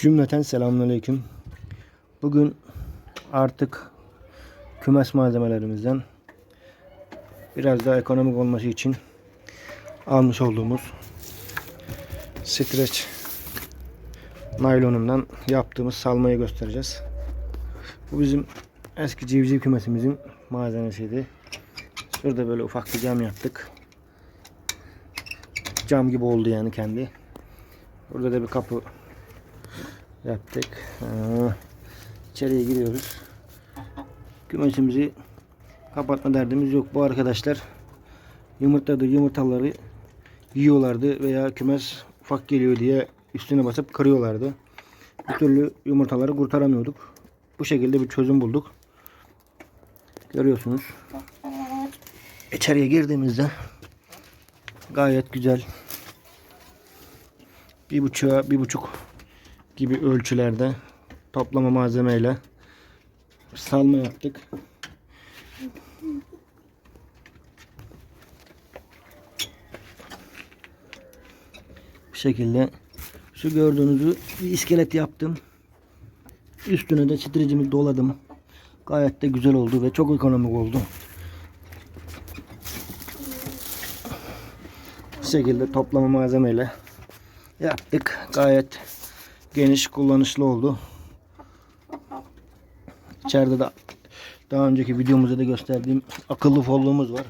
Cümleten selamünaleyküm. Bugün artık kümes malzemelerimizden biraz daha ekonomik olması için almış olduğumuz streç naylonundan yaptığımız salmayı göstereceğiz. Bu bizim eski civciv kümesimizin malzemesiydi. Şurada böyle ufak bir cam yaptık. Cam gibi oldu yani kendi. Burada da bir kapı yaptık. Ha, İçeriye giriyoruz. Kümesimizi kapatma derdimiz yok. Bu arkadaşlar yumurtladığı yumurtaları yiyorlardı veya kümes ufak geliyor diye üstüne basıp kırıyorlardı. Bir türlü yumurtaları kurtaramıyorduk. Bu şekilde bir çözüm bulduk. Görüyorsunuz. İçeriye girdiğimizde gayet güzel bir buçuğa bir buçuk gibi ölçülerde toplama malzemeyle salma yaptık. Bu şekilde şu gördüğünüzü bir iskelet yaptım. Üstüne de çitricimi doladım. Gayet de güzel oldu ve çok ekonomik oldu. Bu şekilde toplama malzemeyle yaptık. Gayet geniş kullanışlı oldu. İçeride de daha önceki videomuzda da gösterdiğim akıllı folluğumuz var.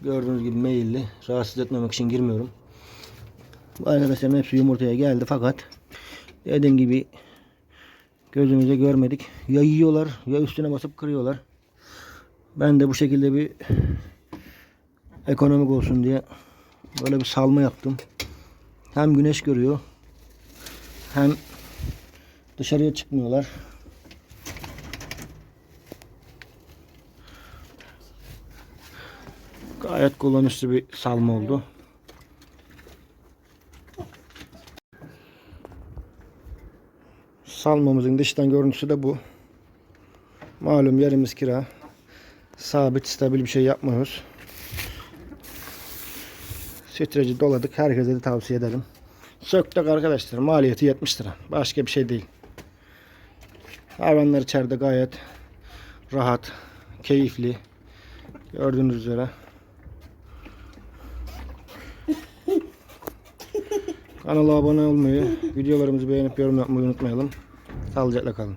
Gördüğünüz gibi meyilli. Rahatsız etmemek için girmiyorum. Bu arkadaşların hepsi yumurtaya geldi fakat dediğim gibi gözümüze görmedik. Ya yiyorlar ya üstüne basıp kırıyorlar. Ben de bu şekilde bir ekonomik olsun diye böyle bir salma yaptım. Hem güneş görüyor hem dışarıya çıkmıyorlar. Gayet kullanışlı bir salma oldu. Salmamızın dıştan görüntüsü de bu. Malum yerimiz kira. Sabit, stabil bir şey yapmıyoruz. Streci doladık. Herkese de tavsiye ederim. Söktük arkadaşlar. Maliyeti 70 lira. Başka bir şey değil. Hayvanlar içeride gayet rahat, keyifli. Gördüğünüz üzere. Kanala abone olmayı, videolarımızı beğenip yorum yapmayı unutmayalım. Sağlıcakla kalın.